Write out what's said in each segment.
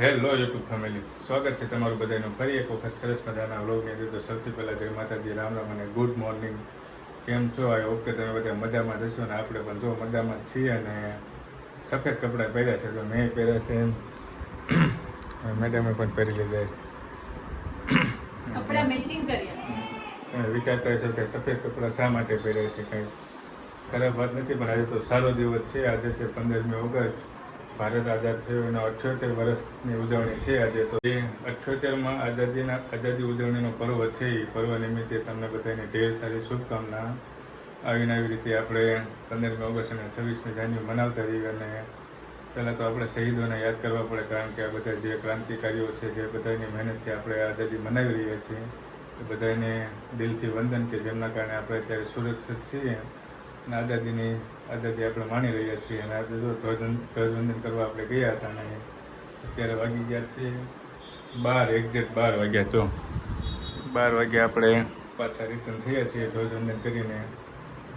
Hello YouTube family સ્વાગત છે તમારું બધાનું. ફરી એક વખત સરસ મજાના વ્લોગની અંદર. તો સૌથી પહેલાં જય માતાજી રામ રામ અને ગુડ મોર્નિંગ. કેમ છો? આઈ હોપ કે તમે બધા મજામાં જશો અને આપણે પણ જો મજામાં છીએ અને સફેદ કપડાં પહેર્યા છે તો મેં પહેર્યા છે. એમ મેડમે પણ પહેરી લીધા છે. વિચારતા હશો કે સફેદ કપડાં શા માટે પહેર્યા છે? કંઈ ખરાબ વાત નથી પણ આજે તો સારો દિવસ છે. આજે છે પંદરમી ઓગસ્ટ. ભારત આઝાદ થયો એના અઠ્યોતેર વર્ષની ઉજવણી છે આજે. તો એ અઠ્યોતેરમાં આઝાદીના આઝાદી ઉજવણીનો પર્વ છે. એ પર્વ નિમિત્તે તમને બધાને ઢેર સારી શુભકામના. આવીને આવી રીતે આપણે પંદરમી ઓગસ્ટ અને છવ્વીસમી જાન્યુઆરી મનાવતા રહીએ અને પહેલાં તો આપણે શહીદોને યાદ કરવા પડે કારણ કે આ બધા જે ક્રાંતિકારીઓ છે, જે બધાની મહેનતથી આપણે આઝાદી મનાવી રહ્યા છીએ. એ બધાને દિલથી વંદન કે જેમના કારણે આપણે અત્યારે સુરક્ષિત છીએ. અને આઝાદીની આઝાદી આપણે માણી રહ્યા છીએ અને આજે જો ધ્વજવંદન ધ્વજવંદન કરવા આપણે ગયા હતા અને અત્યારે વાગી ગયા છે બાર એક્ઝેક્ટ બાર વાગ્યા તો. બાર વાગ્યા આપણે પાછા રિટર્ન થયા છીએ ધ્વજવંદન કરીને.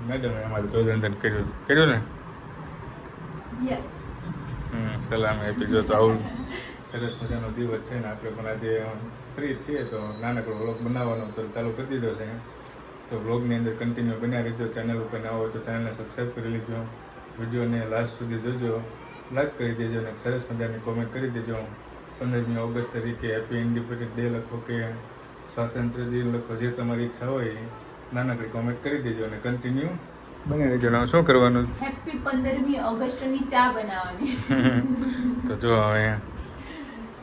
મેડમે અમારે ધ્વજવંદન કર્યું કર્યું ને? યસ સલામ આપી જો તો આવું. સરસ મજાનો દિવસ છે ને આપણે પણ આજે ફ્રી જ છીએ તો નાનકડો વ્લોગ બનાવવાનો તો ચાલુ કરી દીધો છે. તો વ્લોગની અંદર કન્ટિન્યુ બન્યા રહેજો. ચેનલ ઉપર ના હોય તો ચેનલને સબસ્ક્રાઈબ કરી લેજો. વિડીયોને લાસ્ટ સુધી જોજો. લાઈક કરી દેજો અને સરસ મજાની કોમેન્ટ કરી દેજો. પંદરમી ઓગસ્ટ તરીકે હેપી ઇન્ડિપેન્ડન્સ ડે લખો કે સ્વાતંત્ર્ય દિન લખો. જે તમારી ઈચ્છા હોય એ નાનકડી કોમેન્ટ કરી દેજો અને કન્ટિન્યુ બની રહેજો. શું કરવાનું? હેપી પંદરમી ઓગસ્ટની ચા બનાવવાની. તો જો હવે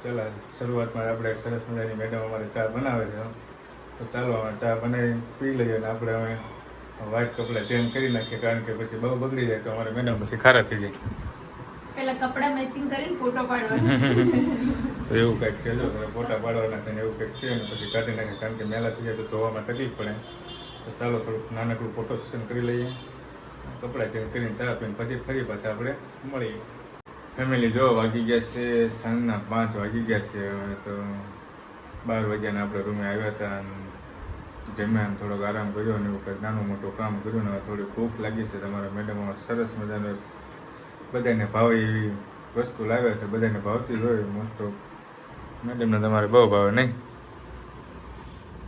પેલા શરૂઆતમાં આપણે સરસ મજાની મેડમ અમારે ચા બનાવે છે. તો ચાલો હવે ચા બનાવી પી લઈએ અને આપણે હવે વ્હાઈટ કપડાં ચેન્જ કરી નાખીએ કારણ કે પછી બહુ બગડી જાય તો અમારે મેડમ પછી ખારા થઈ જાય. પેલા કપડા મેચિંગ કરીને ફોટો પાડવાના તો એવું કંઈક છે જો ફોટા પાડવાના છે ને એવું કંઈક છે અને પછી કાઢી નાખીએ કારણ કે મેલા થઈ જાય તો ધોવામાં તકલીફ પડે. તો ચાલો થોડુંક નાનકડું ફોટો સેશન કરી લઈએ. કપડાં ચેન્જ કરીને ચા પીને પછી ફરી પાછા આપણે મળીએ. ફેમિલી જો વાગી ગયા છે સાંજના પાંચ વાગી ગયા છે હવે તો બાર વાગ્યાના આપણે રૂમે આવ્યા હતા અને જમ્યા થોડોક આરામ કર્યો અને કંઈક નાનું મોટું કામ કર્યું ને હવે થોડી ભૂખ લાગી છે. તમારા મેડમ સરસ મજાનો બધાને ભાવે એવી વસ્તુ લાવ્યા છે. બધાને ભાવતી હોય મોસ્ટ ઓફ મેડમને તમારે બહુ ભાવે નહીં?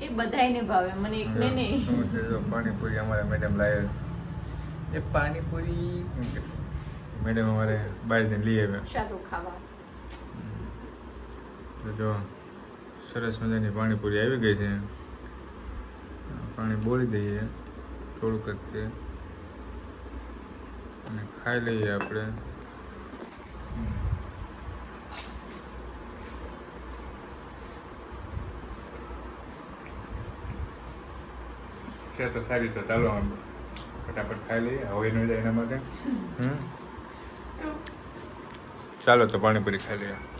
એ બધાયને ભાવે મને એકને નહીં. શું છે? પાણીપુરી અમારે મેડમ લાવ્યા છે. એ પાણીપુરી મેડમ અમારે બાળીને લઈ આવ્યા. ચાલો ખાવા. જો સરસ મજાની પાણીપુરી આવી ગઈ છે. પાણી બોળી દઈએ. થોડુંક જ અને ખાઈ લઈએ આપણે. છે તો સારી તો ચાલો આમ ફટાફટ ખાઈ લઈએ. હવે ન જાય એના માટે. હમ? ચાલો તો પાણીપુરી ખાઈ લઈએ.